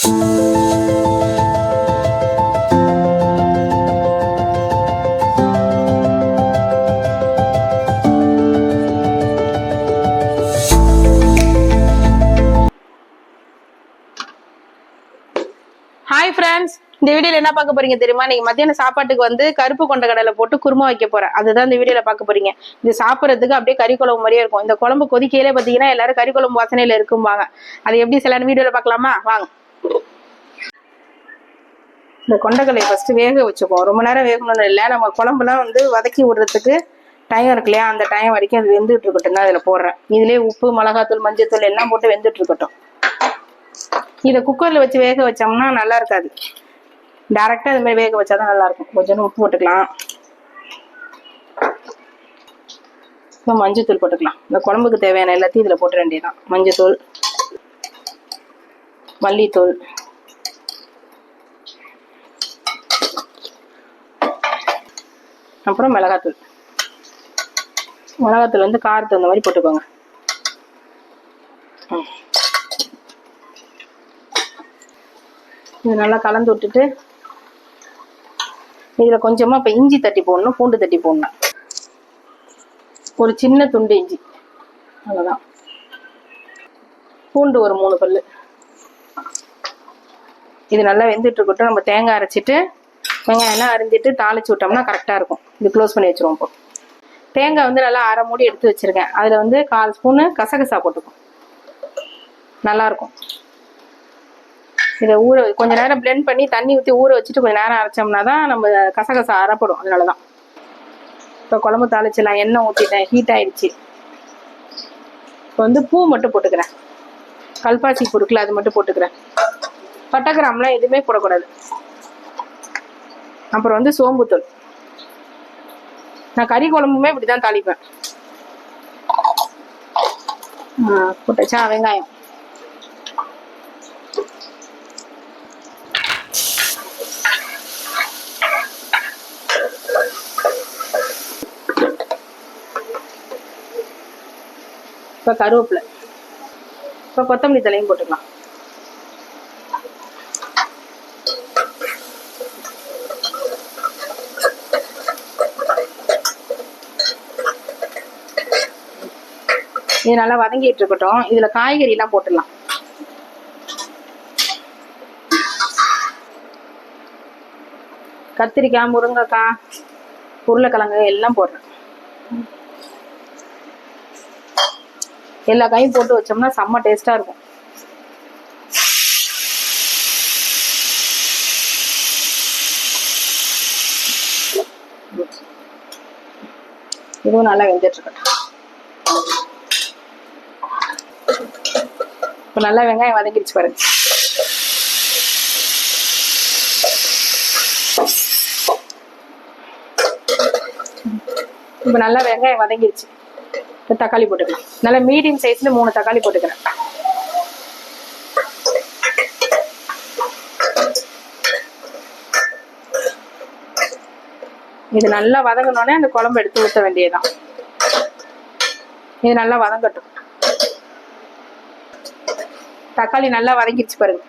Hi friends இந்த வீடியோல என்ன பார்க்க போறீங்க தெரியுமா? நீங்க மத்தியான சாப்பாட்டுக்கு வந்து கருப்பு கொண்ட கடலை போட்டு குருமா வைக்க போறேன் அதுதான் இந்த வீடியோல பார்க்க போறீங்க. இது சாப்பிட்றதுக்கு அப்படியே கறி குழம்பு மாதிரியே இருக்கும். இந்த குழம்பு கொதிக்கையிலே பாத்தீங்கன்னா எல்லாரும் கறி குழம்பு வாசனையில இருக்கும்பாங்க. அது எப்படி சில வீடியோல பார்க்கலாமா? வாங்க. இந்த கொண்டக்கடலையை ஃபர்ஸ்ட் வேக வச்சுக்குவோம். ரொம்ப நேரம் வேகணும்னு இல்லை. நம்ம குழம்புலாம் வந்து வதக்கி விடுறதுக்கு டைம் இருக்கு இல்லையா? அந்த டைம் வரைக்கும் அது வெந்துட்டு இருக்கட்டும். தான் அதில் போடுறேன். இதுலேயே உப்பு மிளகாத்தூள் மஞ்சத்தூள் எல்லாம் போட்டு வெந்துட்டு இருக்கட்டும். இதை குக்கரில் வச்சு வேக வச்சோம்னா நல்லா இருக்காது. டேரெக்டாக இது மாதிரி வேக வச்சாதான் நல்லா இருக்கும். கொஞ்சம் உப்பு போட்டுக்கலாம். இப்போ மஞ்சத்தூள் போட்டுக்கலாம். இந்த குழம்புக்கு தேவையான எல்லாத்தையும் இதில் போட்டு வேண்டியதான் மஞ்சத்தூள் மல்லித்தூள் அப்புறம் மிளகாத்தூள். மிளகாத்தூள் வந்து காரத்து தகுந்த மாதிரி போட்டுக்கோங்க. இது நல்லா கலந்து விட்டுட்டு இதில் கொஞ்சமாக இப்போ இஞ்சி தட்டி போடணும் பூண்டு தட்டி போடணும். ஒரு சின்ன துண்டு இஞ்சி. அவ்வளோதான் பூண்டு ஒரு மூணு கல் இது நல்லா வெந்துட்டு இருக்கட்டும். நம்ம தேங்காய் அரைச்சிட்டு வெங்காயம் எல்லாம் அரிஞ்சிட்டு தாளிச்சு விட்டோம்னா கரெக்டாக இருக்கும். இது க்ளோஸ் பண்ணி வச்சிருவோம் இப்போ. தேங்காய் வந்து நல்லா அரை மூடி எடுத்து வச்சிருக்கேன். அதில் வந்து கால் ஸ்பூனு கசகசா போட்டுக்கும். நல்லாயிருக்கும் இதை ஊற கொஞ்சம் நேரம் பிளெண்ட் பண்ணி தண்ணி ஊற்றி ஊற வச்சுட்டு கொஞ்சம் நேரம் அரைச்சோம்னா தான் நம்ம கசகசா அரைப்படும். அதனால தான். இப்போ குழம்பு தாளிச்சிடலாம் எண்ணெய் ஊற்றிட்டேன் ஹீட் ஆயிடுச்சு. இப்போ வந்து பூ மட்டும் போட்டுக்கிறேன். கல்பாசி பொருட்கள் அது மட்டும் போட்டுக்கிறேன். பட்டை கிராம்லாம் எதுவுமே போடக்கூடாது. அப்புறம் வந்து சோம்புத்தூள் நான் கறி குழம்புமே இப்படி தான் தாளிப்பேன் ஆ, வெங்காயம். இப்போ கருவேப்பிலை. இப்போ கொத்தமல்லி தலையும் போட்டுக்கலாம். இது நல்லா வதங்கிட்டு இருக்கட்டும் இதுல காய்கறி எல்லாம் போட்டுடலாம். கத்திரிக்காய் முருங்கைக்காய் உருளைக்கிழங்கு எல்லாம் போடுறேன். எல்லா காயும் போட்டு வச்சோம்னா செம்ம டேஸ்டா இருக்கும். இதுவும் நல்லா வெந்துட்டு இருக்கட்டும் இப்போ நல்லா வெங்காயம் வதங்கிடுச்சு பாருங்க இப்போ நல்லா வெங்காயம் வதங்கிடுச்சு. இப்போ தக்காளி போட்டுக்கலாம். நல்லா மீடியம் சைஸ்ல மூணு தக்காளி போட்டுக்கிறேன். இது நல்லா வதங்கினோடனே அந்த குழம்பு எடுத்து ஊற்ற வேண்டியதுதான். இது நல்லா வதங்கட்டும். தக்காளி நல்லா வதங்கிடுச்சு பாருங்க.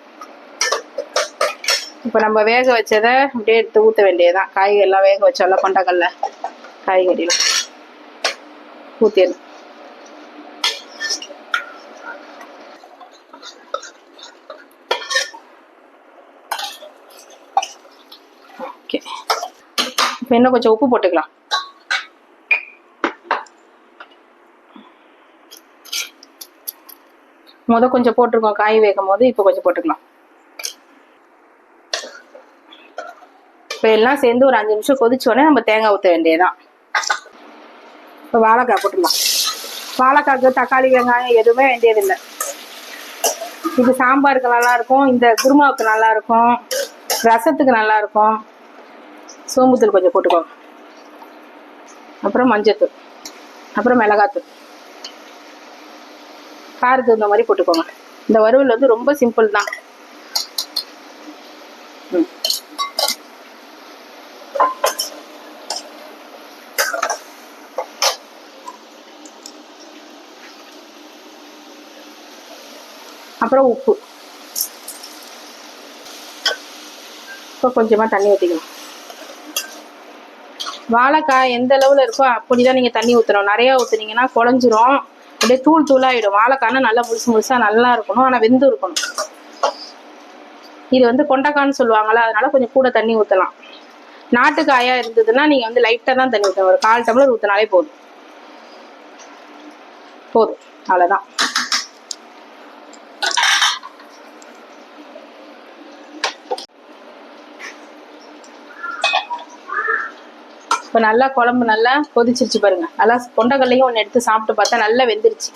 இப்போ நம்ம வேக வச்சதை அப்படியே எடுத்து ஊற்ற வேண்டியதுதான். காய்கறி எல்லாம் வேக வச்சோம்ல கொண்டக்கல்ல காய்கறியில் ஊற்றிடு ஓகே. இப்போ இன்னும் கொஞ்சம் உப்பு போட்டுக்கலாம். முத கொஞ்சம் போட்டிருக்கோம். காய் வேகும் போது இப்போ கொஞ்சம் போட்டுக்கலாம். இப்போ எல்லாம் சேர்ந்து ஒரு அஞ்சு நிமிஷம் கொதிச்ச உடனே நம்ம தேங்காய் ஊற்ற வேண்டியதுதான். இப்போ வாழைக்காய் போட்டுக்கலாம் வாழைக்காய்க்கு தக்காளி வெங்காயம் எதுவுமே வேண்டியதில்லை. இது சாம்பாருக்கு நல்லா இருக்கும் இந்த குருமாவுக்கு நல்லா இருக்கும் ரசத்துக்கு நல்லா இருக்கும் சோம்புத்தூள் கொஞ்சம் போட்டுக்கோங்க. அப்புறம் மஞ்சத்தூள். அப்புறம் மிளகாத்தூள். காரத்துக்கு தகுந்த மாதிரி போட்டுக்கோங்க. இந்த வறுவல் வந்து ரொம்ப சிம்பிள் தான். அப்புறம் உப்பு. இப்போ கொஞ்சமாக தண்ணி ஊற்றிக்கணும் வாழைக்காய் எந்த அளவில் இருக்கோ அப்படி தான் நீங்கள் தண்ணி ஊற்றணும் நிறையா ஊற்றுனீங்கன்னா குழஞ்சிரும். அப்படியே தூள் தூளாகிடும் வாழைக்காய்னா நல்லா முழுசு முழுசாக நல்லா இருக்கணும். ஆனால் வெந்து இருக்கணும். இது வந்து கொண்டக்கான்னு சொல்லுவாங்களா அதனால கொஞ்சம் கூட தண்ணி ஊற்றலாம் நாட்டுக்காயா இருந்ததுன்னா நீங்கள் வந்து லைட்டாக தான் தண்ணி ஊற்றணும் ஒரு கால் டம்ளர் ஊற்றினாலே போதும். போதும். அவ்வளோதான் இப்போ நல்லா குழம்பு நல்லா கொதிச்சிருச்சு பாருங்க. நல்லா கொண்டக்கல்லையும் ஒன்று எடுத்து சாப்பிட்டு பார்த்தா நல்லா வெந்துருச்சு.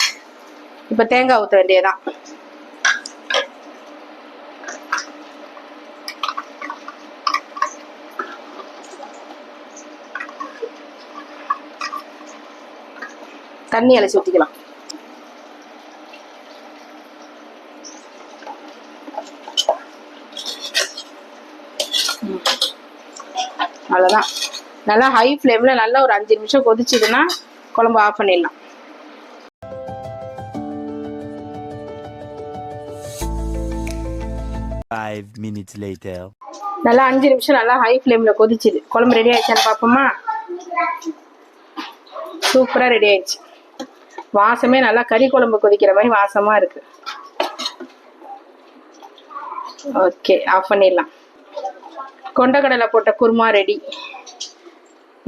இப்போ தேங்காய் ஊற்ற வேண்டியதான் தண்ணி அலசி ஊற்றிக்கலாம் அவ்வளோதான் நல்லா ஹை ஃப்ளேமில் நல்லா ஒரு அஞ்சு நிமிஷம் கொதிச்சுதுன்னா குழம்பு ஆஃப் பண்ணிடலாம். Five minutes later. நல்லா அஞ்சு நிமிஷம் நல்லா ஹை ஃப்ளேமில் கொதிச்சுது. குழம்பு ரெடி ஆயிடுச்சான்னு பார்ப்போமா? சூப்பராக ரெடி ஆயிடுச்சு. வாசமே நல்லா கறி குழம்பு கொதிக்கிற மாதிரி வாசமாக இருக்கு. ஓகே ஆஃப் பண்ணிடலாம். கொண்டக்கடலை போட்ட குருமா ரெடி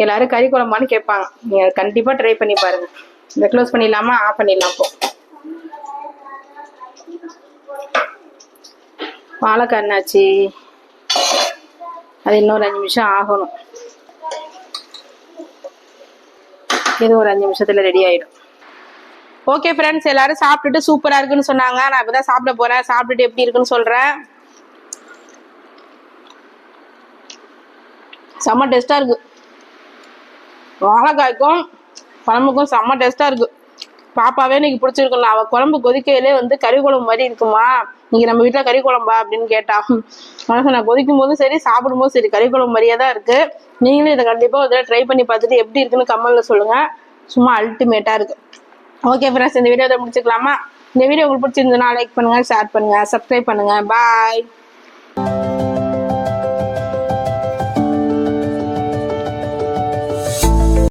எல்லாரும் கறி குழம்பான்னு கேட்பாங்க. நீங்கள் கண்டிப்பாக ட்ரை பண்ணி பாருங்க. இதை க்ளோஸ் பண்ணிடலாமா? ஆஃப் பண்ணிடலாம் இப்போ. வாழைக்காய் என்னாச்சு? அது இன்னொரு அஞ்சு நிமிஷம் ஆகணும். இது ஒரு அஞ்சு நிமிஷத்துல ரெடி ஆயிடும். ஓகே ஃப்ரெண்ட்ஸ் எல்லாரும் சாப்பிட்டுட்டு சூப்பரா இருக்குன்னு சொன்னாங்க. நான் இப்பதான் சாப்பிட போறேன். சாப்பிட்டுட்டு எப்படி இருக்குன்னு சொல்றேன். செம்ம டேஸ்டா இருக்கு. வாழைக்காய்க்கும் குழம்புக்கும் செம்ம டேஸ்ட்டாக இருக்கு. பாப்பாவே இன்னைக்கு பிடிச்சிருக்குல்ல அவள் குழம்பு கொதிக்கையிலே வந்து கறி குழம்பு மாதிரி இருக்குமா? இன்னைக்கு நம்ம வீட்டில் கறி குழம்பா அப்படின்னு கேட்டா மனசை நான் கொதிக்கும் போதும் சரி சாப்பிடும் போதும் சரி கறி குழம்பு மாதிரியே தான் இருக்கு. நீங்களும் இதை கண்டிப்பாக ஒரு ட்ரை பண்ணி பார்த்துட்டு எப்படி இருக்குன்னு கமெண்ட்ல சொல்லுங்க. சும்மா அல்டிமேட்டா இருக்கு. ஓகே ஃப்ரெண்ட்ஸ் இந்த வீடியோ இதை முடிச்சுக்கலாமா? இந்த வீடியோ உங்களுக்கு பிடிச்சிருந்ததுன்னா லைக் பண்ணுங்க ஷேர் பண்ணுங்க சப்ஸ்கிரைப் பண்ணுங்க. பாய்